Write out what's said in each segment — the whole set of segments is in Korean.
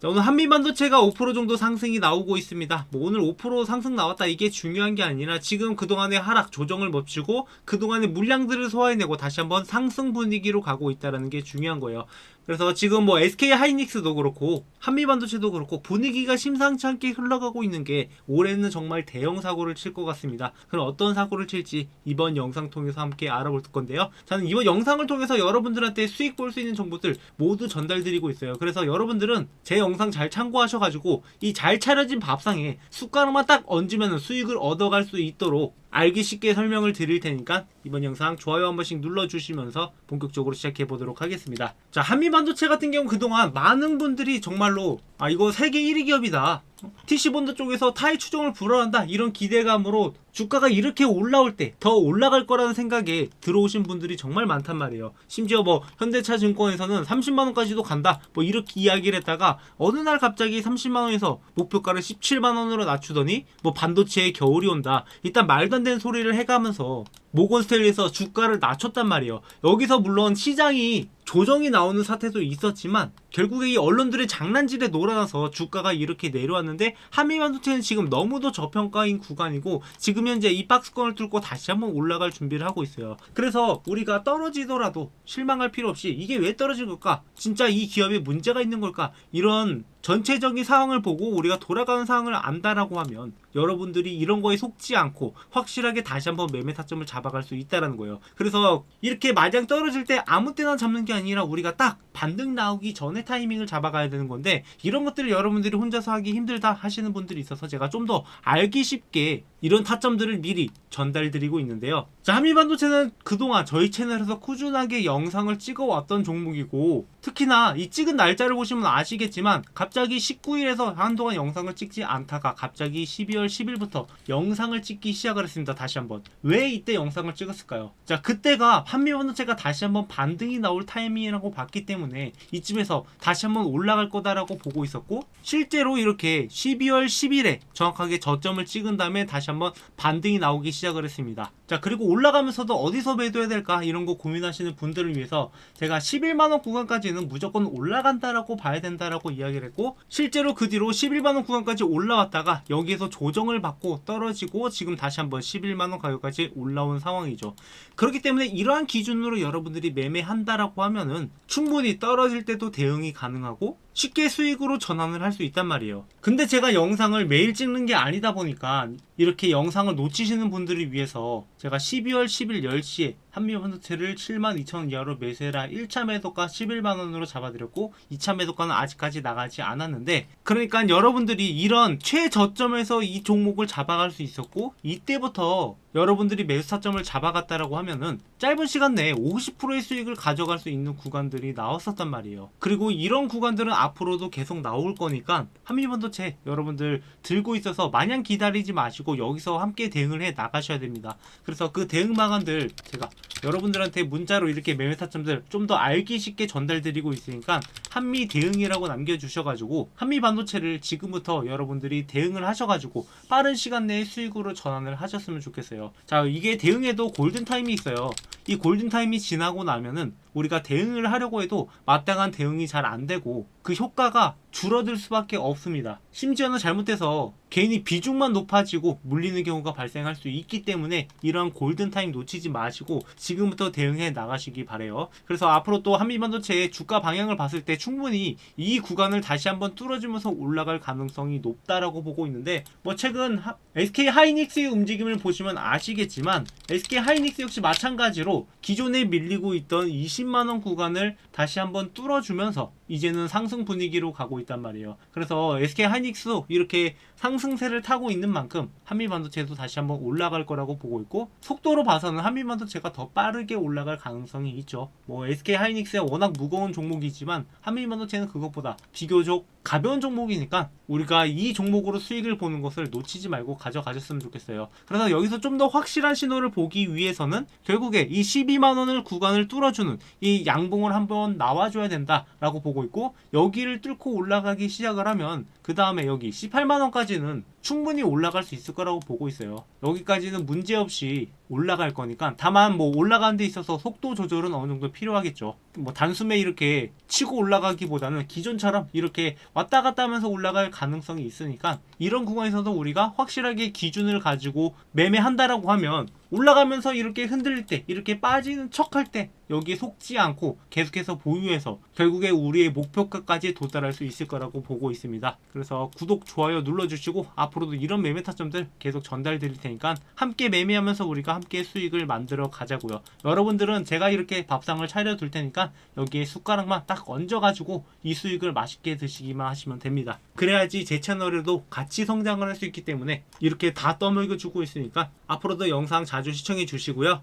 자, 오늘 한미반도체가 5% 정도 상승이 나오고 있습니다. 뭐 오늘 5% 상승 나왔다 이게 중요한 게 아니라 지금 그동안의 하락 조정을 멈추고 그동안의 물량들을 소화해내고 다시 한번 상승 분위기로 가고 있다는 게 중요한 거예요. 그래서 지금 뭐 SK 하이닉스도 그렇고 한미 반도체도 그렇고 분위기가 심상치 않게 흘러가고 있는 게 올해는 정말 대형 사고를 칠 것 같습니다. 그럼 어떤 사고를 칠지 이번 영상 통해서 함께 알아볼 건데요. 저는 이번 영상을 통해서 여러분들한테 수익 볼 수 있는 정보들 모두 전달드리고 있어요. 그래서 여러분들은 제 영상 잘 참고하셔가지고 이 잘 차려진 밥상에 숟가락만 딱 얹으면 수익을 얻어갈 수 있도록 알기 쉽게 설명을 드릴 테니까 이번 영상 좋아요 한 번씩 눌러주시면서 본격적으로 시작해 보도록 하겠습니다. 자, 한미반도체 같은 경우 그동안 많은 분들이 정말로 아 이거 세계 1위 기업이다. TC본드 쪽에서 타이 추종을 불허한다 이런 기대감으로 주가가 이렇게 올라올 때 더 올라갈 거라는 생각에 들어오신 분들이 정말 많단 말이에요. 심지어 뭐 현대차 증권에서는 30만 원까지도 간다. 뭐 이렇게 이야기를 했다가 어느 날 갑자기 30만 원에서 목표가를 17만 원으로 낮추더니 뭐 반도체의 겨울이 온다. 일단 말도 안 되는 소리를 해가면서 모건스텔리에서 주가를 낮췄단 말이에요. 여기서 물론 시장이 조정이 나오는 사태도 있었지만 결국에 이 언론들의 장난질에 놀아나서 주가가 이렇게 내려왔는데 한미반도체는 지금 너무도 저평가인 구간이고 지금 현재 이 박스권을 뚫고 다시 한번 올라갈 준비를 하고 있어요. 그래서 우리가 떨어지더라도 실망할 필요 없이 이게 왜 떨어진 걸까? 진짜 이 기업에 문제가 있는 걸까? 이런 전체적인 상황을 보고 우리가 돌아가는 상황을 안다라고 하면 여러분들이 이런 거에 속지 않고 확실하게 다시 한번 매매 타점을 잡아갈 수 있다라는 거예요. 그래서 이렇게 마냥 떨어질 때 아무 때나 잡는 게 아니라 우리가 딱 반등 나오기 전에 타이밍을 잡아가야 되는 건데 이런 것들을 여러분들이 혼자서 하기 힘들다 하시는 분들이 있어서 제가 좀 더 알기 쉽게 이런 타점들을 미리 전달드리고 있는데요. 자, 한미반도체는 그동안 저희 채널에서 꾸준하게 영상을 찍어왔던 종목이고 특히나 이 찍은 날짜를 보시면 아시겠지만 갑자기 19일에서 한동안 영상을 찍지 않다가 갑자기 12월 10일부터 영상을 찍기 시작을 했습니다. 다시 한번. 왜 이때 영상을 찍었을까요? 자, 그때가 한미 반도체가 다시 한번 반등이 나올 타이밍이라고 봤기 때문에 이쯤에서 다시 한번 올라갈 거다라고 보고 있었고 실제로 이렇게 12월 10일에 정확하게 저점을 찍은 다음에 다시 한번 반등이 나오기 시작을 했습니다. 자, 그리고 올라가면서도 어디서 매도해야 될까 이런 거 고민하시는 분들을 위해서 제가 11만 원 구간까지는 무조건 올라간다라고 봐야 된다라고 이야기를 했고 실제로 그 뒤로 11만 원 구간까지 올라왔다가 여기에서 조정을 받고 떨어지고 지금 다시 한번 11만 원 가격까지 올라온 상황이죠. 그렇기 때문에 이러한 기준으로 여러분들이 매매한다라고 하면은 충분히 떨어질 때도 대응이 가능하고 쉽게 수익으로 전환을 할 수 있단 말이에요. 근데 제가 영상을 매일 찍는 게 아니다 보니까 이렇게 영상을 놓치시는 분들을 위해서 제가 12월 10일 10시에 한미반도체를 72,000원 이하로 매수해라 1차 매도가 11만원으로 잡아드렸고 2차 매도가는 아직까지 나가지 않았는데 그러니까 여러분들이 이런 최저점에서 이 종목을 잡아갈 수 있었고 이때부터 여러분들이 매수 타점을 잡아갔다라고 하면은 짧은 시간 내에 50%의 수익을 가져갈 수 있는 구간들이 나왔었단 말이에요. 그리고 이런 구간들은 앞으로도 계속 나올 거니까 한미반도체 여러분들 들고 있어서 마냥 기다리지 마시고 여기서 함께 대응을 해 나가셔야 됩니다. 그래서 그 대응 방안들 제가 여러분들한테 문자로 이렇게 매매 타점들 좀 더 알기 쉽게 전달드리고 있으니까 한미 대응이라고 남겨주셔가지고 한미 반도체를 지금부터 여러분들이 대응을 하셔가지고 빠른 시간 내에 수익으로 전환을 하셨으면 좋겠어요. 자 이게 대응에도 골든 타임이 있어요. 이 골든 타임이 지나고 나면은 우리가 대응을 하려고 해도 마땅한 대응이 잘 안 되고 그 효과가 줄어들 수밖에 없습니다. 심지어는 잘못돼서 개인이 비중만 높아지고 물리는 경우가 발생할 수 있기 때문에 이러한 골든 타임 놓치지 마시고 지금부터 대응해 나가시기 바래요. 그래서 앞으로 또 한미반도체의 주가 방향을 봤을 때 충분히 이 구간을 다시 한번 뚫어주면서 올라갈 가능성이 높다라고 보고 있는데 뭐 최근 하- SK 하이닉스의 움직임을 보시면 아시겠지만 SK 하이닉스 역시 마찬가지로 기존에 밀리고 있던 20 만원 구간을 다시 한번 뚫어주면서 이제는 상승 분위기로 가고 있단 말이에요. 그래서 SK 하이닉스도 이렇게 상승세를 타고 있는 만큼 한미 반도체도 다시 한번 올라갈 거라고 보고 있고 속도로 봐서는 한미 반도체가 더 빠르게 올라갈 가능성이 있죠. 뭐 SK 하이닉스야 워낙 무거운 종목이지만 한미 반도체는 그것보다 비교적 가벼운 종목이니까 우리가 이 종목으로 수익을 보는 것을 놓치지 말고 가져가셨으면 좋겠어요. 그래서 여기서 좀 더 확실한 신호를 보기 위해서는 결국에 이 12만 원을 구간을 뚫어주는 이 양봉을 한번 나와줘야 된다라고 보고 있고 여기를 뚫고 올라가기 시작을 하면 그 다음에 여기 18만 원까지는 충분히 올라갈 수 있을 거라고 보고 있어요. 여기까지는 문제 없이 올라갈 거니까 다만 뭐 올라가는 데 있어서 속도 조절은 어느 정도 필요하겠죠. 뭐 단숨에 이렇게 치고 올라가기보다는 기존처럼 이렇게 왔다 갔다 하면서 올라갈 가능성이 있으니까 이런 구간에서도 우리가 확실하게 기준을 가지고 매매한다라고 하면 올라가면서 이렇게 흔들릴 때 이렇게 빠지는 척 할 때 여기에 속지 않고 계속해서 보유해서 결국에 우리의 목표가까지 도달할 수 있을 거라고 보고 있습니다. 그래서 구독, 좋아요 눌러주시고 앞으로도 이런 매매 타점들 계속 전달 드릴 테니까 함께 매매하면서 우리가 함께 수익을 만들어 가자고요. 여러분들은 제가 이렇게 밥상을 차려 둘 테니까 여기에 숟가락만 딱 얹어 가지고 이 수익을 맛있게 드시기만 하시면 됩니다. 그래야지 제 채널에도 같이 성장을 할 수 있기 때문에 이렇게 다 떠먹여 주고 있으니까 앞으로도 영상 자주 시청해 주시고요.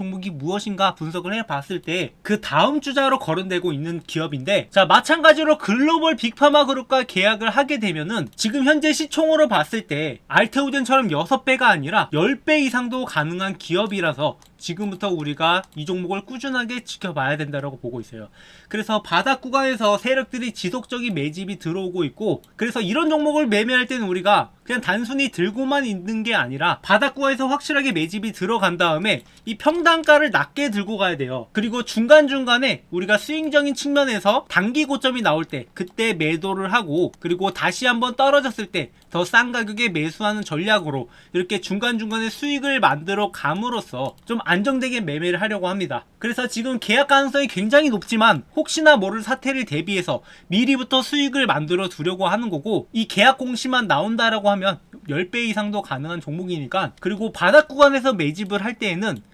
종목이 무엇인가 분석을 해봤을 때 그 다음 주자로 거론되고 있는 기업인데 자 마찬가지로 글로벌 빅파마 그룹과 계약을 하게 되면은 지금 현재 시총으로 봤을 때 알테오젠처럼 6배가 아니라 10배 이상도 가능한 기업이라서 지금부터 우리가 이 종목을 꾸준하게 지켜봐야 된다고 보고 있어요. 그래서 바닥 구간에서 세력들이 지속적인 매집이 들어오고 있고 그래서 이런 종목을 매매할 때는 우리가 그냥 단순히 들고만 있는 게 아니라 바닥 구간에서 확실하게 매집이 들어간 다음에 이 평단가를 낮게 들고 가야 돼요. 그리고 중간중간에 우리가 스윙적인 측면에서 단기 고점이 나올 때 그때 매도를 하고 그리고 다시 한번 떨어졌을 때 더 싼 가격에 매수하는 전략으로 이렇게 중간중간에 수익을 만들어 감으로써 좀 안정되게 매매를 하려고 합니다. 그래서 지금 계약 가능성이 굉장히 높지만 혹시나 모를 사태를 대비해서 미리부터 수익을 만들어 두려고 하는 거고 이 계약 공시만 나온다라고 하면 10배 이상도 가능한 종목이니까 그리고 바닥 구간에서 매집을 할 때에는